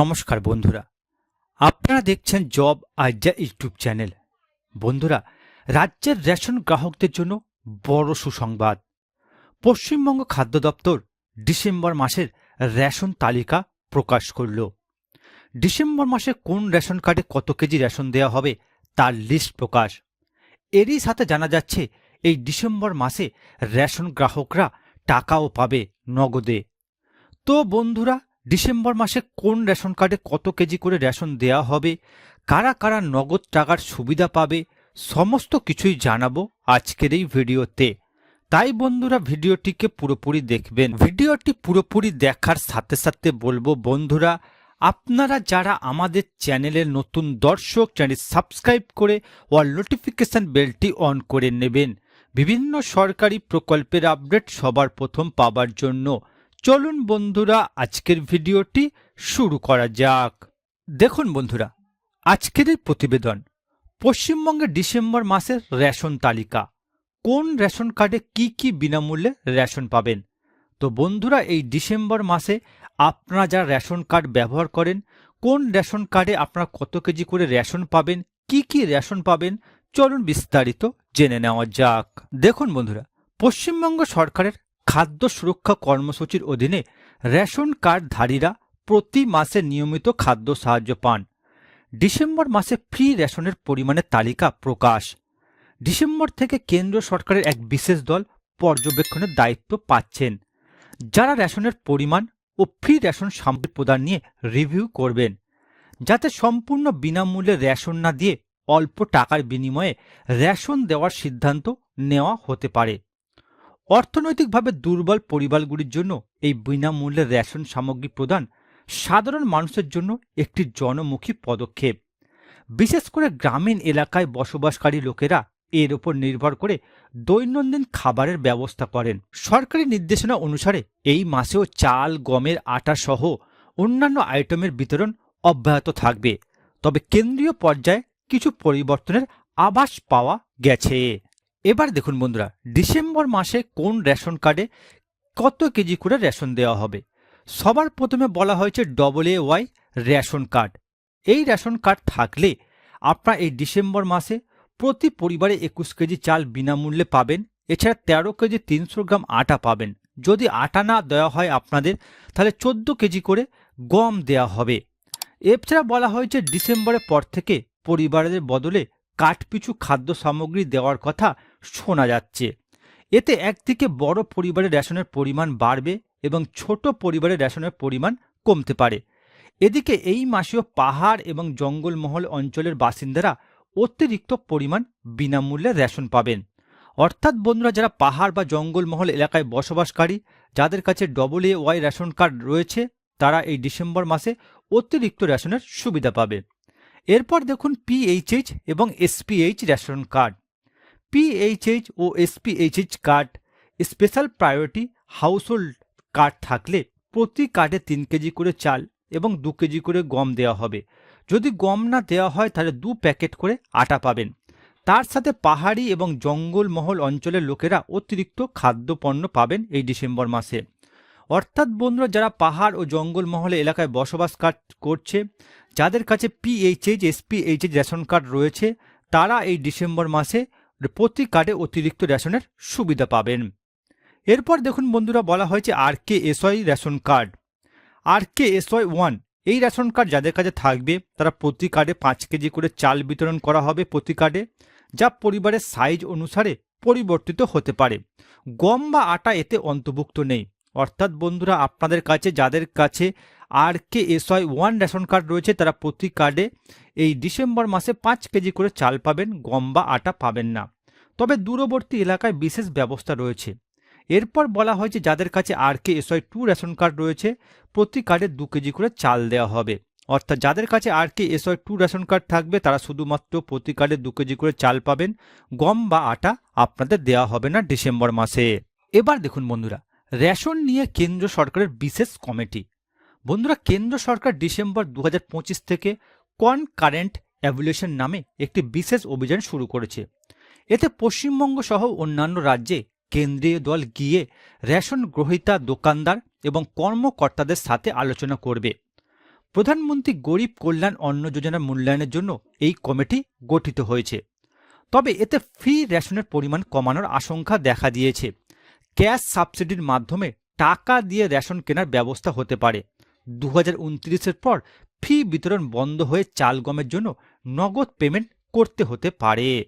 নমস্কার বন্ধুরা। আপনারা দেখছেন জব আইডিয়া ইউটিউব চ্যানেল। বন্ধুরা, রাজ্যের রেশন গ্রাহকদের জন্য বড় সুসংবাদ। পশ্চিমবঙ্গ খাদ্য দপ্তর ডিসেম্বর মাসের রেশন তালিকা প্রকাশ করল। ডিসেম্বর মাসে কোন রেশন কার্ডে কত কেজি রেশন দেওয়া হবে তার লিস্ট প্রকাশ। এরই সাথে জানা যাচ্ছে, এই ডিসেম্বর মাসে রেশন গ্রাহকরা টাকাও পাবে নগদে। তো বন্ধুরা ডিসেম্বর মাসে কোন রেশন কার্ডে কত কেজি করে রেশন দেওয়া হবে, কারা কারা নগদ টাকার সুবিধা পাবে, সমস্ত কিছুই জানাব আজকের এই ভিডিওতে। তাই বন্ধুরা, ভিডিওটিকে পুরোপুরি দেখবেন। ভিডিওটি পুরোপুরি দেখার সাথে সাথে বলব, বন্ধুরা, আপনারা যারা আমাদের চ্যানেলের নতুন দর্শক, চ্যানেল সাবস্ক্রাইব করে ও নোটিফিকেশন বেলটি অন করে নেবেন। বিভিন্ন সরকারি প্রকল্পের আপডেট সবার প্রথম পাবার জন্য। চলুন বন্ধুরা, আজকের ভিডিওটি শুরু করা যাক। দেখুন বন্ধুরা, আজকের এই প্রতিবেদন, পশ্চিমবঙ্গে ডিসেম্বর মাসের রেশন তালিকা। কোন রেশন কার্ডে কি কি বিনামূল্যে রেশন পাবেন? তো বন্ধুরা, এই ডিসেম্বর মাসে আপনারা যারা রেশন কার্ড ব্যবহার করেন, কোন রেশন কার্ডে আপনারা কত কেজি করে রেশন পাবেন, কি কি রেশন পাবেন, চলুন বিস্তারিত জেনে নেওয়া যাক। দেখুন বন্ধুরা, পশ্চিমবঙ্গ সরকারের খাদ্য সুরক্ষা কর্মসূচির অধীনে রেশন কার্ডধারীরা প্রতি মাসে নিয়মিত খাদ্য সাহায্য পান। ডিসেম্বর মাসে ফ্রি রেশনের পরিমাণের তালিকা প্রকাশ। ডিসেম্বর থেকে কেন্দ্র সরকারের এক বিশেষ দল পর্যবেক্ষণের দায়িত্ব পাচ্ছেন। যারা রেশনের পরিমাণ ও ফ্রি রেশন সামগ্রী প্রদান নিয়ে রিভিউ করবেন, যাতে সম্পূর্ণ বিনামূল্যে রেশন না দিয়ে অল্প টাকার বিনিময়ে রেশন দেওয়ার সিদ্ধান্ত নেওয়া হতে পারে। অর্থনৈতিকভাবে দুর্বল পরিবারগুলির জন্য এই বিনামূল্যে রেশন সামগ্রী প্রদান সাধারণ মানুষের জন্য একটি জনমুখী পদক্ষেপ। বিশেষ করে গ্রামীণ এলাকায় বসবাসকারী লোকেরা এর উপর নির্ভর করে দৈনন্দিন খাবারের ব্যবস্থা করেন। সরকারি নির্দেশনা অনুসারে এই মাসেও চাল, গমের আটা সহ অন্যান্য আইটেমের বিতরণ অব্যাহত থাকবে। তবে কেন্দ্রীয় পর্যায়ে কিছু পরিবর্তনের আভাস পাওয়া গেছে। এবার দেখুন বন্ধুরা, ডিসেম্বর মাসে কোন রেশন কার্ডে কত কেজি করে রেশন দেওয়া হবে? সবার প্রথমে বলা হয়েছে double A Y ration card. এই রেশন কার্ড থাকলে আপনারা এই ডিসেম্বর মাসে প্রতি পরিবারে একুশ কেজি চাল বিনামূল্যে পাবেন, এছাড়া তেরো কেজি তিনশো গ্রাম আটা পাবেন। যদি আটা না দেওয়া হয় আপনাদের, তাহলে চোদ্দ কেজি করে গম দেওয়া হবে। এছাড়া বলা হয়েছে ডিসেম্বরের পর থেকে পরিবারের বদলে কাঠপিছু খাদ্য সামগ্রী দেওয়ার কথা শোনা যাচ্ছে। এতে একদিকে বড় পরিবারের রেশনের পরিমাণ বাড়বে এবং ছোট পরিবারের রেশনের পরিমাণ কমতে পারে। এদিকে এই মাসেও পাহাড় এবং জঙ্গলমহল অঞ্চলের বাসিন্দারা অতিরিক্ত পরিমাণ বিনামূল্যে রেশন পাবেন। অর্থাৎ বন্ধুরা, যারা পাহাড় বা জঙ্গলমহল এলাকায় বসবাসকারী, যাদের কাছে double A Y ration card রয়েছে, তারা এই ডিসেম্বর মাসে অতিরিক্ত রেশনের সুবিধা পাবে। এরপর দেখুন পিএইচএইচ এবং এসপিএইচ রেশন কার্ড পিএইচএইচ ও SPHH card special priority household card থাকলে প্রতি কার্ডে তিন কেজি করে চাল এবং দু কেজি করে গম দেওয়া হবে। যদি গম না দেওয়া হয়, তাহলে দু প্যাকেট করে আটা পাবেন। তার সাথে পাহাড়ি এবং জঙ্গলমহল অঞ্চলের লোকেরা অতিরিক্ত খাদ্যপণ্য পাবেন এই ডিসেম্বর মাসে। অর্থাৎ বন্ধুরা, যারা পাহাড় ও জঙ্গলমহলে এলাকায় বসবাস করছে, যাদের কাছে পিএইচএইচ এসপিএইচএইচ রেশন কার্ড রয়েছে, তারা এই ডিসেম্বর মাসে প্রতি কার্ডে অতিরিক্ত রেশনের সুবিধা পাবেন। এরপর দেখুন বন্ধুরা, বলা হয়েছে R K SY ration card. R K SY one, এই রেশন কার্ড যাদের কাছে থাকবে, তারা প্রতি কার্ডে পাঁচ কেজি করে চাল বিতরণ করা হবে প্রতি কার্ডে, যা পরিবারের সাইজ অনুসারে পরিবর্তিত হতে পারে। গম বা আটা এতে অন্তর্ভুক্ত নেই। অর্থাৎ বন্ধুরা, আপনাদের কাছে, যাদের কাছে R K SY one ration card রয়েছে, তারা প্রতি কার্ডে এই ডিসেম্বর মাসে পাঁচ কেজি করে চাল পাবেন, গম বা আটা পাবেন না। তবে দূরবর্তী এলাকায় বিশেষ ব্যবস্থা রয়েছে। এরপর বলা হয়েছে, যাদের কাছে R K SY two ration card রয়েছে, প্রতি কার্ডে দু কেজি করে চাল দেওয়া হবে। অর্থাৎ যাদের কাছে R K SY two ration card থাকবে, তারা শুধুমাত্র প্রতি কার্ডে দু কেজি করে চাল পাবেন, গম বা আটা আপনাদের দেওয়া হবে না ডিসেম্বর মাসে। এবার দেখুন বন্ধুরা রেশন নিয়ে কেন্দ্র সরকারের বিশেষ কমিটি। বন্ধুরা, কেন্দ্র সরকার ডিসেম্বর দু হাজার পঁচিশ থেকে কন কারেন্ট অ্যাভুলেশন নামে একটি বিশেষ অভিযান শুরু করেছে? এতে পশ্চিমবঙ্গ সহ অন্যান্য রাজ্যে কেন্দ্রীয় দল গিয়ে রেশন গ্রহীতা দোকানদার এবং কর্মকর্তাদের সাথে আলোচনা করবে। প্রধানমন্ত্রী গরিব কল্যাণ অন্ন যোজনার মূল্যায়নের জন্য এই কমিটি গঠিত হয়েছে। তবে এতে ফ্রি রেশনের পরিমাণ কমানোর আশঙ্কা দেখা দিয়েছে। ক্যাশ সাবসিডির মাধ্যমে টাকা দিয়ে রেশন কেনার ব্যবস্থা হতে পারে। দু হাজার পর ফি বিতরণ বন্ধ হয়ে চাল গমের জন্য নগদ পেমেন্ট করতে হতে পারে।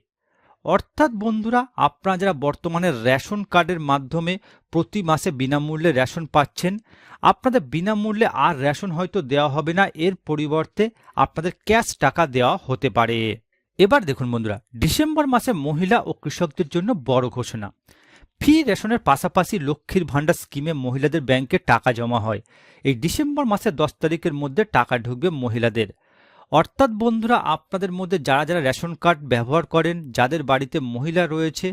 অর্থাৎ বন্ধুরা, আপনারা যারা বর্তমানে রেশন কার্ডের মাধ্যমে প্রতি মাসে বিনামূল্যে রেশন পাচ্ছেন, আপনাদের বিনামূল্যে আর রেশন হয়তো দেওয়া হবে না, এর পরিবর্তে আপনাদের ক্যাশ টাকা দেওয়া হতে পারে। এবার দেখুন বন্ধুরা, ডিসেম্বর মাসে মহিলা ও কৃষকদের জন্য বড় ঘোষণা। ফি রেশনের পাশাপাশি লক্ষ্মীর ভাণ্ডার স্কিমে মহিলাদের ব্যাংকে টাকা জমা হয়। এই ডিসেম্বর মাসের দশ তারিখের মধ্যে টাকা ঢুকবে মহিলাদের। অর্থাৎ বন্ধুরা, আপনাদের মধ্যে যারা যারা রেশন কার্ড ব্যবহার করেন, যাদের বাড়িতে মহিলা রয়েছে,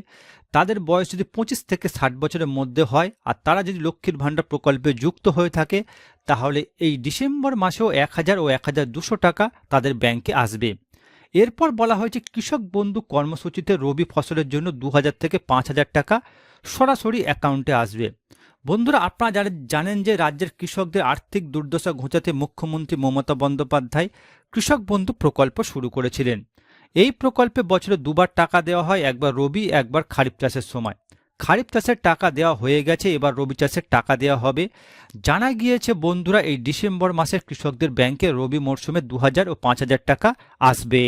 তাদের বয়স যদি পঁচিশ থেকে ষাট বছরের মধ্যে হয় আর তারা যদি লক্ষ্মীর ভাণ্ডার প্রকল্পে যুক্ত হয়ে থাকে, তাহলে এই ডিসেম্বর মাসেও এক হাজার ও এক হাজার দুশো টাকা তাদের ব্যাংকে আসবে। এরপর বলা হয়েছে কৃষক বন্ধু কর্মসূচিতে রবি ফসলের জন্য দু হাজার থেকে পাঁচ হাজার টাকা সরাসরি অ্যাকাউন্টে আসবে। বন্ধুরা, আপনারা যারা জানেন যে রাজ্যের কৃষকদের আর্থিক দুর্দশা ঘোচাতে মুখ্যমন্ত্রী মমতা বন্দ্যোপাধ্যায় কৃষক বন্ধু প্রকল্প শুরু করেছিলেন। এই প্রকল্পে বছরে দুবার টাকা দেওয়া হয়, একবার রবি, একবার খারিফ চাষের সময়। খারিফ চাষের টাকা দেওয়া হয়ে গেছে, এবার রবি চাষের টাকা দেওয়া হবে। জানা গিয়েছে, বন্ধুরা, এই ডিসেম্বর মাসের কৃষকদের ব্যাংকে রবি মরশুমে দু হাজার ও পাঁচ হাজার টাকা আসবে।